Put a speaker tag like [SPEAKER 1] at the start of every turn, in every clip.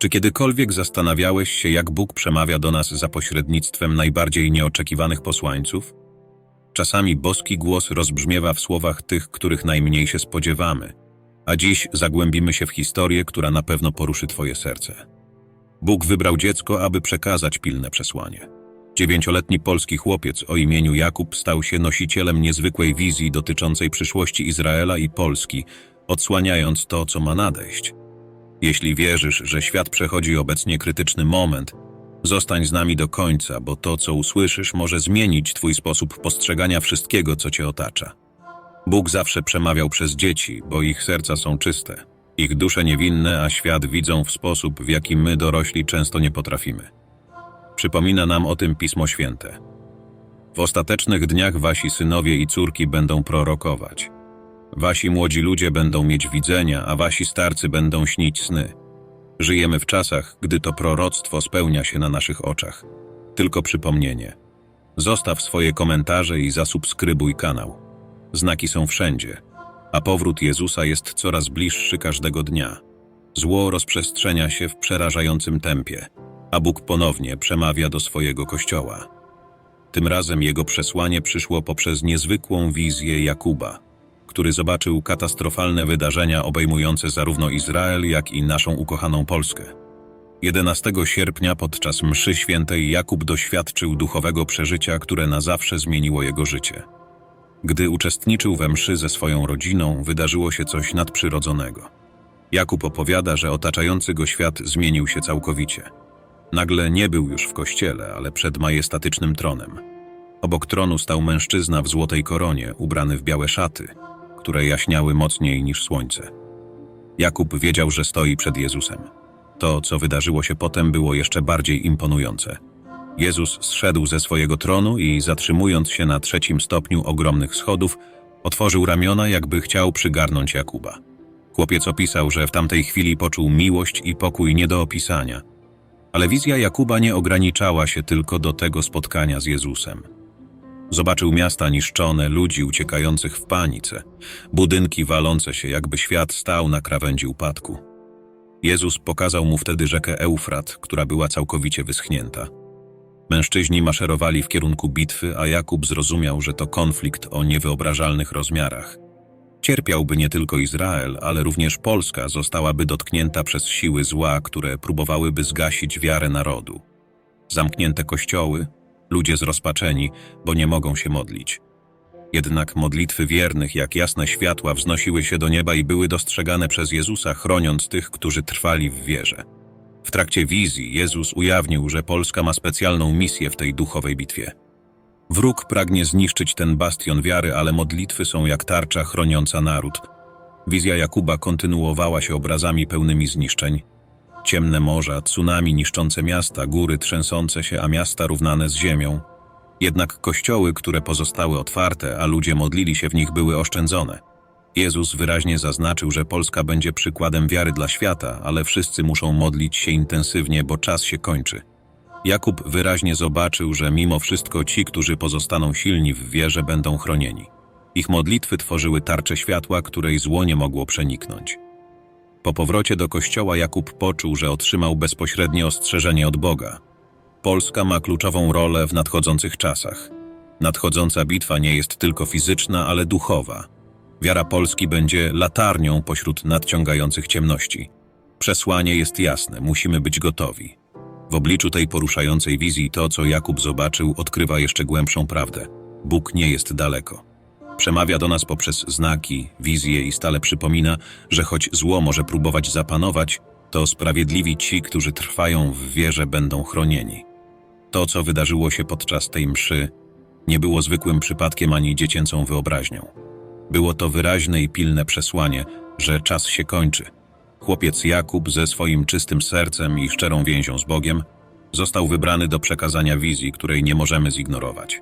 [SPEAKER 1] Czy kiedykolwiek zastanawiałeś się, jak Bóg przemawia do nas za pośrednictwem najbardziej nieoczekiwanych posłańców? Czasami boski głos rozbrzmiewa w słowach tych, których najmniej się spodziewamy, a dziś zagłębimy się w historię, która na pewno poruszy Twoje serce. Bóg wybrał dziecko, aby przekazać pilne przesłanie. Dziewięcioletni polski chłopiec o imieniu Jakub stał się nosicielem niezwykłej wizji dotyczącej przyszłości Izraela i Polski, odsłaniając to, co ma nadejść. Jeśli wierzysz, że świat przechodzi obecnie krytyczny moment, zostań z nami do końca, bo to, co usłyszysz, może zmienić Twój sposób postrzegania wszystkiego, co Cię otacza. Bóg zawsze przemawiał przez dzieci, bo ich serca są czyste, ich dusze niewinne, a świat widzą w sposób, w jaki my dorośli często nie potrafimy. Przypomina nam o tym Pismo Święte. W ostatecznych dniach wasi synowie i córki będą prorokować. Wasi młodzi ludzie będą mieć widzenia, a wasi starcy będą śnić sny. Żyjemy w czasach, gdy to proroctwo spełnia się na naszych oczach. Tylko przypomnienie. Zostaw swoje komentarze i zasubskrybuj kanał. Znaki są wszędzie, a powrót Jezusa jest coraz bliższy każdego dnia. Zło rozprzestrzenia się w przerażającym tempie, a Bóg ponownie przemawia do swojego kościoła. Tym razem jego przesłanie przyszło poprzez niezwykłą wizję Jakuba, który zobaczył katastrofalne wydarzenia obejmujące zarówno Izrael, jak i naszą ukochaną Polskę. 11 sierpnia podczas mszy świętej Jakub doświadczył duchowego przeżycia, które na zawsze zmieniło jego życie. Gdy uczestniczył we mszy ze swoją rodziną, wydarzyło się coś nadprzyrodzonego. Jakub opowiada, że otaczający go świat zmienił się całkowicie. Nagle nie był już w kościele, ale przed majestatycznym tronem. Obok tronu stał mężczyzna w złotej koronie, ubrany w białe szaty, które jaśniały mocniej niż słońce. Jakub wiedział, że stoi przed Jezusem. To, co wydarzyło się potem, było jeszcze bardziej imponujące. Jezus zszedł ze swojego tronu i, zatrzymując się na trzecim stopniu ogromnych schodów, otworzył ramiona, jakby chciał przygarnąć Jakuba. Chłopiec opisał, że w tamtej chwili poczuł miłość i pokój nie do opisania. Ale wizja Jakuba nie ograniczała się tylko do tego spotkania z Jezusem. Zobaczył miasta niszczone, ludzi uciekających w panice, budynki walące się, jakby świat stał na krawędzi upadku. Jezus pokazał mu wtedy rzekę Eufrat, która była całkowicie wyschnięta. Mężczyźni maszerowali w kierunku bitwy, a Jakub zrozumiał, że to konflikt o niewyobrażalnych rozmiarach. Cierpiałby nie tylko Izrael, ale również Polska zostałaby dotknięta przez siły zła, które próbowałyby zgasić wiarę narodu. Zamknięte kościoły, ludzie zrozpaczeni, bo nie mogą się modlić. Jednak modlitwy wiernych, jak jasne światła, wznosiły się do nieba i były dostrzegane przez Jezusa, chroniąc tych, którzy trwali w wierze. W trakcie wizji Jezus ujawnił, że Polska ma specjalną misję w tej duchowej bitwie. Wróg pragnie zniszczyć ten bastion wiary, ale modlitwy są jak tarcza chroniąca naród. Wizja Jakuba kontynuowała się obrazami pełnymi zniszczeń. Ciemne morza, tsunami niszczące miasta, góry trzęsące się, a miasta równane z ziemią. Jednak kościoły, które pozostały otwarte, a ludzie modlili się w nich, były oszczędzone. Jezus wyraźnie zaznaczył, że Polska będzie przykładem wiary dla świata, ale wszyscy muszą modlić się intensywnie, bo czas się kończy. Jakub wyraźnie zobaczył, że mimo wszystko ci, którzy pozostaną silni w wierze, będą chronieni. Ich modlitwy tworzyły tarczę światła, której zło nie mogło przeniknąć. Po powrocie do kościoła Jakub poczuł, że otrzymał bezpośrednie ostrzeżenie od Boga. Polska ma kluczową rolę w nadchodzących czasach. Nadchodząca bitwa nie jest tylko fizyczna, ale duchowa. Wiara Polski będzie latarnią pośród nadciągających ciemności. Przesłanie jest jasne, musimy być gotowi. W obliczu tej poruszającej wizji to, co Jakub zobaczył, odkrywa jeszcze głębszą prawdę. Bóg nie jest daleko. Przemawia do nas poprzez znaki, wizje i stale przypomina, że choć zło może próbować zapanować, to sprawiedliwi ci, którzy trwają w wierze, będą chronieni. To, co wydarzyło się podczas tej mszy, nie było zwykłym przypadkiem ani dziecięcą wyobraźnią. Było to wyraźne i pilne przesłanie, że czas się kończy. Chłopiec Jakub ze swoim czystym sercem i szczerą więzią z Bogiem został wybrany do przekazania wizji, której nie możemy zignorować.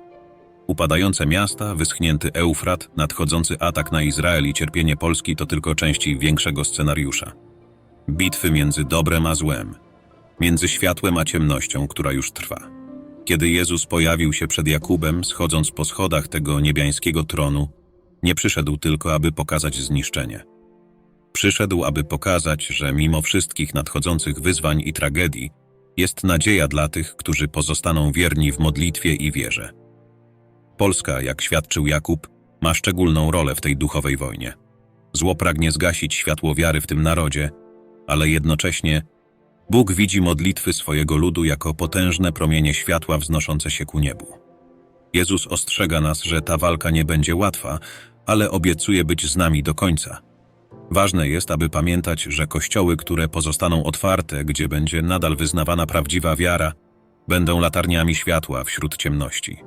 [SPEAKER 1] Upadające miasta, wyschnięty Eufrat, nadchodzący atak na Izrael i cierpienie Polski to tylko części większego scenariusza. Bitwy między dobrem a złem, między światłem a ciemnością, która już trwa. Kiedy Jezus pojawił się przed Jakubem, schodząc po schodach tego niebiańskiego tronu, nie przyszedł tylko, aby pokazać zniszczenie. Przyszedł, aby pokazać, że mimo wszystkich nadchodzących wyzwań i tragedii, jest nadzieja dla tych, którzy pozostaną wierni w modlitwie i wierze. Polska, jak świadczył Jakub, ma szczególną rolę w tej duchowej wojnie. Zło pragnie zgasić światło wiary w tym narodzie, ale jednocześnie Bóg widzi modlitwy swojego ludu jako potężne promienie światła wznoszące się ku niebu. Jezus ostrzega nas, że ta walka nie będzie łatwa, ale obiecuje być z nami do końca. Ważne jest, aby pamiętać, że kościoły, które pozostaną otwarte, gdzie będzie nadal wyznawana prawdziwa wiara, będą latarniami światła wśród ciemności.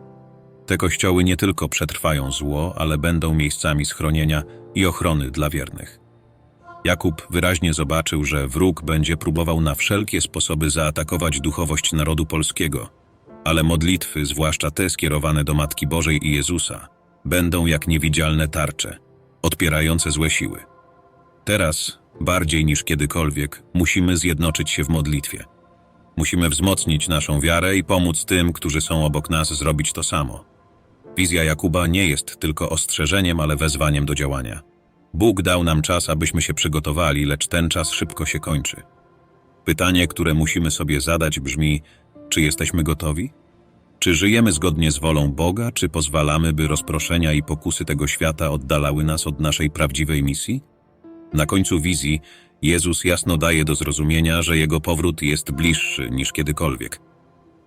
[SPEAKER 1] Te kościoły nie tylko przetrwają zło, ale będą miejscami schronienia i ochrony dla wiernych. Jakub wyraźnie zobaczył, że wróg będzie próbował na wszelkie sposoby zaatakować duchowość narodu polskiego, ale modlitwy, zwłaszcza te skierowane do Matki Bożej i Jezusa, będą jak niewidzialne tarcze, odpierające złe siły. Teraz, bardziej niż kiedykolwiek, musimy zjednoczyć się w modlitwie. Musimy wzmocnić naszą wiarę i pomóc tym, którzy są obok nas, zrobić to samo. Wizja Jakuba nie jest tylko ostrzeżeniem, ale wezwaniem do działania. Bóg dał nam czas, abyśmy się przygotowali, lecz ten czas szybko się kończy. Pytanie, które musimy sobie zadać, brzmi: czy jesteśmy gotowi? Czy żyjemy zgodnie z wolą Boga, czy pozwalamy, by rozproszenia i pokusy tego świata oddalały nas od naszej prawdziwej misji? Na końcu wizji Jezus jasno daje do zrozumienia, że Jego powrót jest bliższy niż kiedykolwiek.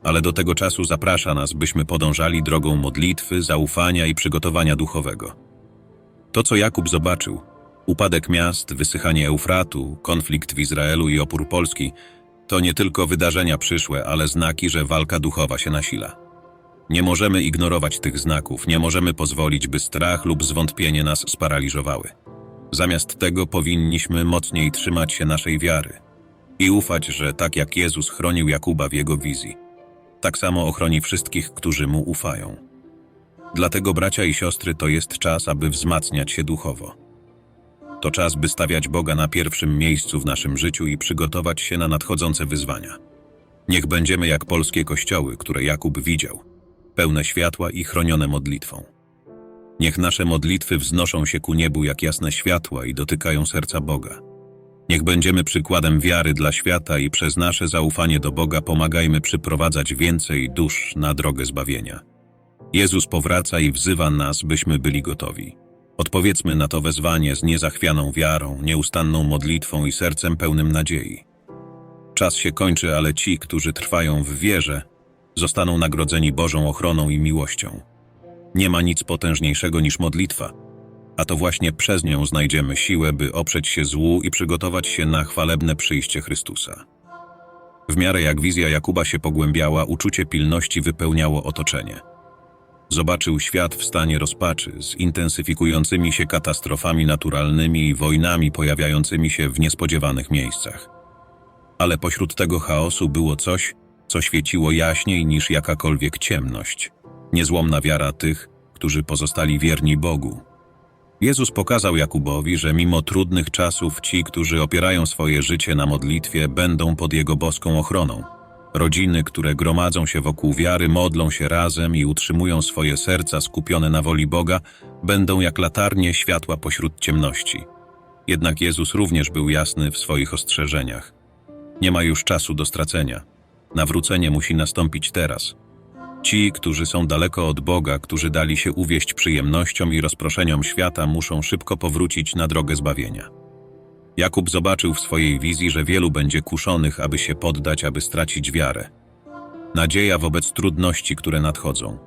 [SPEAKER 1] Ale do tego czasu zaprasza nas, byśmy podążali drogą modlitwy, zaufania i przygotowania duchowego. To, co Jakub zobaczył upadek miast, wysychanie Eufratu, konflikt w Izraelu i opór Polski to nie tylko wydarzenia przyszłe, ale znaki, że walka duchowa się nasila. Nie możemy ignorować tych znaków, nie możemy pozwolić, by strach lub zwątpienie nas sparaliżowały. Zamiast tego powinniśmy mocniej trzymać się naszej wiary i ufać, że tak jak Jezus chronił Jakuba w jego wizji, tak samo ochroni wszystkich, którzy mu ufają. Dlatego, bracia i siostry, to jest czas, aby wzmacniać się duchowo. To czas, by stawiać Boga na pierwszym miejscu w naszym życiu i przygotować się na nadchodzące wyzwania. Niech będziemy jak polskie kościoły, które Jakub widział, pełne światła i chronione modlitwą. Niech nasze modlitwy wznoszą się ku niebu jak jasne światła i dotykają serca Boga. Niech będziemy przykładem wiary dla świata i przez nasze zaufanie do Boga pomagajmy przyprowadzać więcej dusz na drogę zbawienia. Jezus powraca i wzywa nas, byśmy byli gotowi. Odpowiedzmy na to wezwanie z niezachwianą wiarą, nieustanną modlitwą i sercem pełnym nadziei. Czas się kończy, ale ci, którzy trwają w wierze, zostaną nagrodzeni Bożą ochroną i miłością. Nie ma nic potężniejszego niż modlitwa, a to właśnie przez nią znajdziemy siłę, by oprzeć się złu i przygotować się na chwalebne przyjście Chrystusa. W miarę jak wizja Jakuba się pogłębiała, uczucie pilności wypełniało otoczenie. Zobaczył świat w stanie rozpaczy, z intensyfikującymi się katastrofami naturalnymi i wojnami pojawiającymi się w niespodziewanych miejscach. Ale pośród tego chaosu było coś, co świeciło jaśniej niż jakakolwiek ciemność niezłomna wiara tych, którzy pozostali wierni Bogu. Jezus pokazał Jakubowi, że mimo trudnych czasów ci, którzy opierają swoje życie na modlitwie, będą pod Jego boską ochroną. Rodziny, które gromadzą się wokół wiary, modlą się razem i utrzymują swoje serca skupione na woli Boga, będą jak latarnie światła pośród ciemności. Jednak Jezus również był jasny w swoich ostrzeżeniach. Nie ma już czasu do stracenia. Nawrócenie musi nastąpić teraz. Ci, którzy są daleko od Boga, którzy dali się uwieść przyjemnościom i rozproszeniom świata, muszą szybko powrócić na drogę zbawienia. Jakub zobaczył w swojej wizji, że wielu będzie kuszonych, aby się poddać, aby stracić wiarę. Nadzieja wobec trudności, które nadchodzą.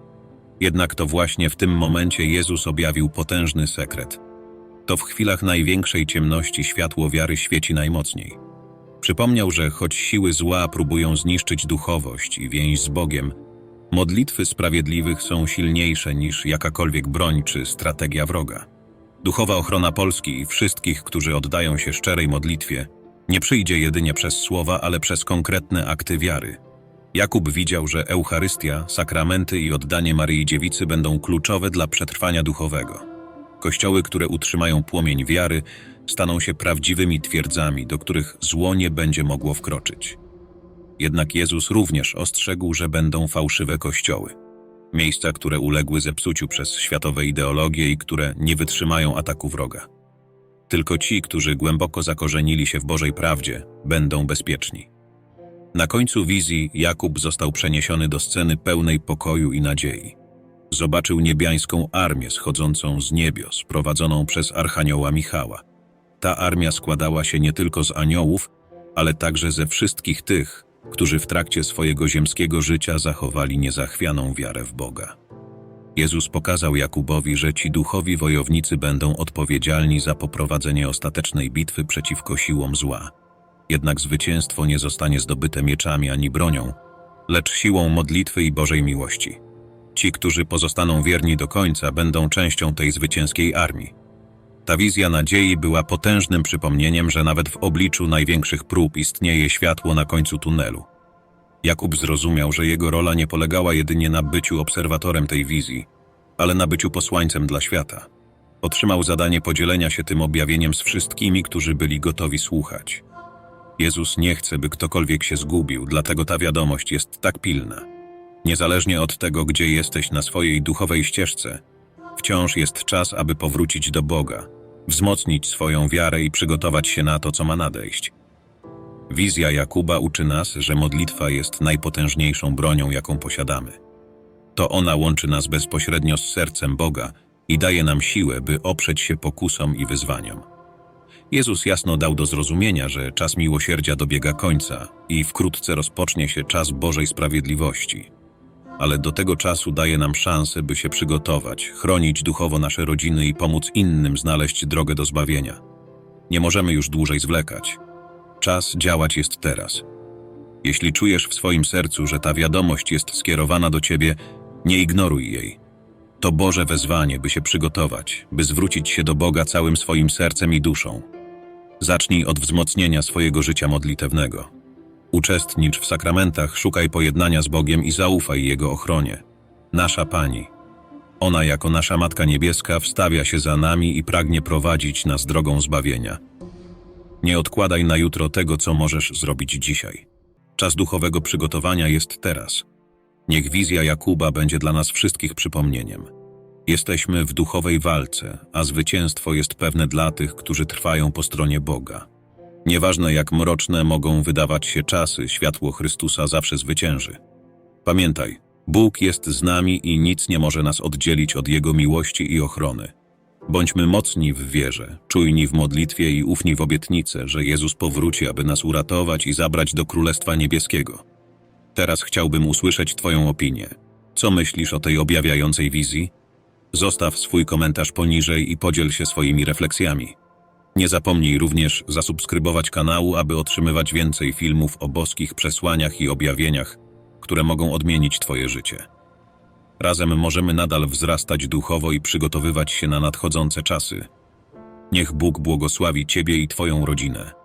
[SPEAKER 1] Jednak to właśnie w tym momencie Jezus objawił potężny sekret. To w chwilach największej ciemności światło wiary świeci najmocniej. Przypomniał, że choć siły zła próbują zniszczyć duchowość i więź z Bogiem, Modlitwy sprawiedliwych są silniejsze niż jakakolwiek broń czy strategia wroga. Duchowa ochrona Polski i wszystkich, którzy oddają się szczerej modlitwie, nie przyjdzie jedynie przez słowa, ale przez konkretne akty wiary. Jakub widział, że Eucharystia, sakramenty i oddanie Maryi Dziewicy będą kluczowe dla przetrwania duchowego. Kościoły, które utrzymają płomień wiary, staną się prawdziwymi twierdzami, do których zło nie będzie mogło wkroczyć. Jednak Jezus również ostrzegł, że będą fałszywe kościoły. Miejsca, które uległy zepsuciu przez światowe ideologie i które nie wytrzymają ataku wroga. Tylko ci, którzy głęboko zakorzenili się w Bożej prawdzie, będą bezpieczni. Na końcu wizji Jakub został przeniesiony do sceny pełnej pokoju i nadziei. Zobaczył niebiańską armię schodzącą z niebios, prowadzoną przez archanioła Michała. Ta armia składała się nie tylko z aniołów, ale także ze wszystkich tych, którzy w trakcie swojego ziemskiego życia zachowali niezachwianą wiarę w Boga. Jezus pokazał Jakubowi, że ci duchowi wojownicy będą odpowiedzialni za poprowadzenie ostatecznej bitwy przeciwko siłom zła. Jednak zwycięstwo nie zostanie zdobyte mieczami ani bronią, lecz siłą modlitwy i Bożej miłości. Ci, którzy pozostaną wierni do końca, będą częścią tej zwycięskiej armii. Ta wizja nadziei była potężnym przypomnieniem, że nawet w obliczu największych prób istnieje światło na końcu tunelu. Jakub zrozumiał, że jego rola nie polegała jedynie na byciu obserwatorem tej wizji, ale na byciu posłańcem dla świata. Otrzymał zadanie podzielenia się tym objawieniem z wszystkimi, którzy byli gotowi słuchać. Jezus nie chce, by ktokolwiek się zgubił, dlatego ta wiadomość jest tak pilna. Niezależnie od tego, gdzie jesteś na swojej duchowej ścieżce, wciąż jest czas, aby powrócić do Boga, wzmocnić swoją wiarę i przygotować się na to, co ma nadejść. Wizja Jakuba uczy nas, że modlitwa jest najpotężniejszą bronią, jaką posiadamy. To ona łączy nas bezpośrednio z sercem Boga i daje nam siłę, by oprzeć się pokusom i wyzwaniom. Jezus jasno dał do zrozumienia, że czas miłosierdzia dobiega końca i wkrótce rozpocznie się czas Bożej sprawiedliwości. Ale do tego czasu daje nam szansę, by się przygotować, chronić duchowo nasze rodziny i pomóc innym znaleźć drogę do zbawienia. Nie możemy już dłużej zwlekać. Czas działać jest teraz. Jeśli czujesz w swoim sercu, że ta wiadomość jest skierowana do ciebie, nie ignoruj jej. To Boże wezwanie, by się przygotować, by zwrócić się do Boga całym swoim sercem i duszą. Zacznij od wzmocnienia swojego życia modlitewnego. Uczestnicz w sakramentach, szukaj pojednania z Bogiem i zaufaj Jego ochronie. Nasza Pani. Ona jako nasza Matka Niebieska wstawia się za nami i pragnie prowadzić nas drogą zbawienia. Nie odkładaj na jutro tego, co możesz zrobić dzisiaj. Czas duchowego przygotowania jest teraz. Niech wizja Jakuba będzie dla nas wszystkich przypomnieniem. Jesteśmy w duchowej walce, a zwycięstwo jest pewne dla tych, którzy trwają po stronie Boga. Nieważne jak mroczne mogą wydawać się czasy, światło Chrystusa zawsze zwycięży. Pamiętaj, Bóg jest z nami i nic nie może nas oddzielić od Jego miłości i ochrony. Bądźmy mocni w wierze, czujni w modlitwie i ufni w obietnicę, że Jezus powróci, aby nas uratować i zabrać do Królestwa Niebieskiego. Teraz chciałbym usłyszeć Twoją opinię. Co myślisz o tej objawiającej wizji? Zostaw swój komentarz poniżej i podziel się swoimi refleksjami. Nie zapomnij również zasubskrybować kanału, aby otrzymywać więcej filmów o boskich przesłaniach i objawieniach, które mogą odmienić Twoje życie. Razem możemy nadal wzrastać duchowo i przygotowywać się na nadchodzące czasy. Niech Bóg błogosławi Ciebie i Twoją rodzinę.